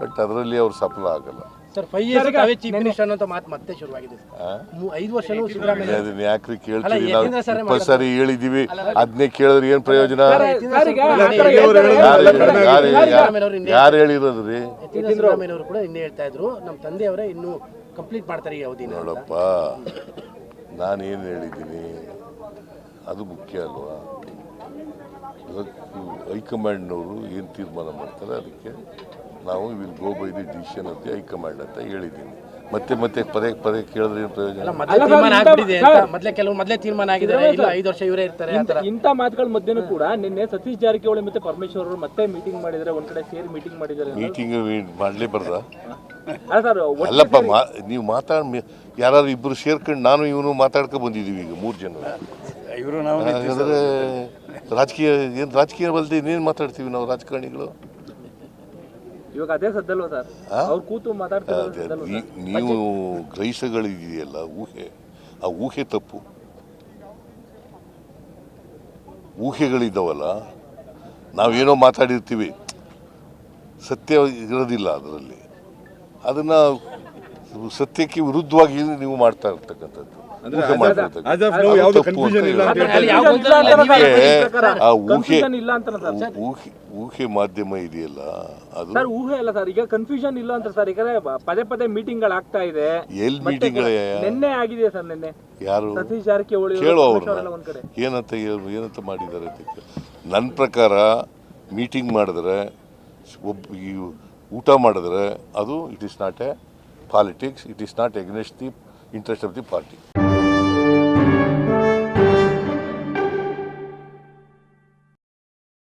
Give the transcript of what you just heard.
But ಅದರಲ್ಲಿ ಅವ್ರು ಸಫಲ ಆಗಲ್ಲ. ಸರ್ ಫೈವ್ ಇಯರ್ಸ್ ತಾವೇ ಚೀಫ್ ಮಿನಿಸ್ಟರ್ ಅನ್ನೋ ಮಾತು ಮತ್ತೆ ಶುರುವಾಗಿದೆ ಐದು ವರ್ಷನೂ ಸಿದ್ದರಾಮಯ್ಯ ಅದನ್ನ ಯಾಕ್ರಿ ಕೇಳ್ತೀವಿ ನಾವು ಇಪ್ಪತ್ತು ಸಾರಿ ಹೇಳಿದೀವಿ. ಅದನ್ನೇ ಕೇಳಿದ್ರೆ ಏನ್ ಪ್ರಯೋಜನ? ಯಾರು ಯಾರು ಹೇಳಿರೋದು ರೀ ಸಿದ್ದರಾಮಯ್ಯನವರು ಕೂಡ ಇನ್ನೇ ಹೇಳ್ತಾ ಇದ್ರು. ನಮ್ಮ ತಂದೆಯವರೇ ಇನ್ನು ಕಂಪ್ಲೀಟ್ ಮಾಡ್ತಾರೆ ಈ ಅವಧಿ. ನೋಡಪ್ಪ ನಾನೇನು ಹೇಳಿದ್ದೀನಿ? ಅದು ಮುಖ್ಯ ಅಲ್ವಾ? ಹೈಕಮಾಂಡ್ನವರು ಏನು ತೀರ್ಮಾನ ಮಾಡ್ತಾರೆ ಅದಕ್ಕೆ ನಾವು will go by the decision ಅಂತ ಹೈಕಮಾಂಡ್ ಅಂತ ಹೇಳಿದ್ದೀನಿ. ಮತ್ತೆ ಮತ್ತೆ ಪದೇ ಪದೇ ಕೇಳಿದ್ರೆ ಏನು ಪ್ರಯೋಜನ? ಮೊದಲೇ ತೀರ್ಮಾನ ಅಂತ. ಮೊದಲೇ ಕೆಲವು ಮೊದಲೇ ತೀರ್ಮಾನ ಆಗಿದೆ ಇಲ್ಲ ಐದು ವರ್ಷ ಇವರೇ ಇರ್ತಾರೆ ಇಂಥ ಮಾತುಗಳ ಮಧ್ಯನೂ ಕೂಡ ನಿನ್ನೆ ಸತೀಶ್ ಜಾರಕಿಹೊಳಿ ಮತ್ತೆ ಪರಮೇಶ್ವರ್ ಅವರು ಮತ್ತೆ ಮೀಟಿಂಗ್ ಮಾಡಿದ್ರೆ ಒಂದ್ ಕಡೆ ಸೇರಿ ಮೀಟಿಂಗ್ ಮಾಡಿದ್ದಾರೆ ಮೀಟಿಂಗ್ ಮಾಡಲೇ ಬರ್ದ ಅಲ್ಲಪ್ಪ ಮಾ ನೀವು ಮಾತಾಡ್ ಯಾರು ಇಬ್ಬರು ಸೇರ್ಕೊಂಡು ನಾನು ಇವನು ಮಾತಾಡ್ಕೊ ಬಂದಿದ್ದೀವಿ ಈಗ ಮೂರು ಜನ. ಇವರು ನಾವು ಹಾಗಾದ್ರೆ ರಾಜಕೀಯ ಏನು ರಾಜಕೀಯ ಬಲ್ದಿ ಇನ್ನೇನು ಮಾತಾಡ್ತೀವಿ ನಾವು ರಾಜಕಾರಣಿಗಳು? ಇವಾಗ ಅದೇ ಸದ್ದಲ್ವಾ ಸರ್? ಅವ್ರು ಕೂತು ಮಾತಾಡ್ತಾರೆ ನೀವು ಗ್ರಹಿಸಗಳಿದೆಯಲ್ಲ ಊಹೆ. ಆ ಊಹೆ ತಪ್ಪು. ಊಹೆಗಳಿದ್ದಾವಲ್ಲ ನಾವೇನೋ ಮಾತಾಡಿರ್ತೀವಿ. ಸತ್ಯ ಇರೋದಿಲ್ಲ ಅದರಲ್ಲಿ. ಅದನ್ನ ಸತ್ಯಕ್ಕೆ ವಿರುದ್ಧವಾಗಿ ನೀವು ಮಾಡ್ತಾ ಇರ್ತಕ್ಕಂಥದ್ದು. ಊಹೆ ಮಾಧ್ಯಮ ಇದೆಯಲ್ಲ ಅದು? ಸರ್ ಊಹೆ ಅಲ್ಲ ಸರ್. ಈಗ ಕನ್ಫ್ಯೂಷನ್ ಇಲ್ಲ ಅಂತ ಸರ್. ಈಗ ಪದೇ ಪದೇ ಮೀಟಿಂಗ್ಗಳು ಆಗ್ತಾ ಇದೆ. ಎಲ್ಲಿ ಮೀಟಿಂಗ್ ಮೀಟಿಂಗ್ಗಳೇ ನಿನ್ನೆ ಆಗಿದೆ ಸರ್ ನಿನ್ನೆ. ಯಾರು? ಸತೀಶ್ ಜಾರಕಿಹೊಳಿ ಕೇಳು ಅವ್ರನ್ನ. ಏನಂತ ಏನಂತ ಮಾಡಿದ್ದಾರೆ. ನನ್ನ ಪ್ರಕಾರ ಮೀಟಿಂಗ್ ಮಾಡಿದ್ರೆ ಒಬ್ಬ ಈ ಊಟ ಮಾಡಿದ್ರೆ ಅದು it is not a politics. It is not against the interest of the party.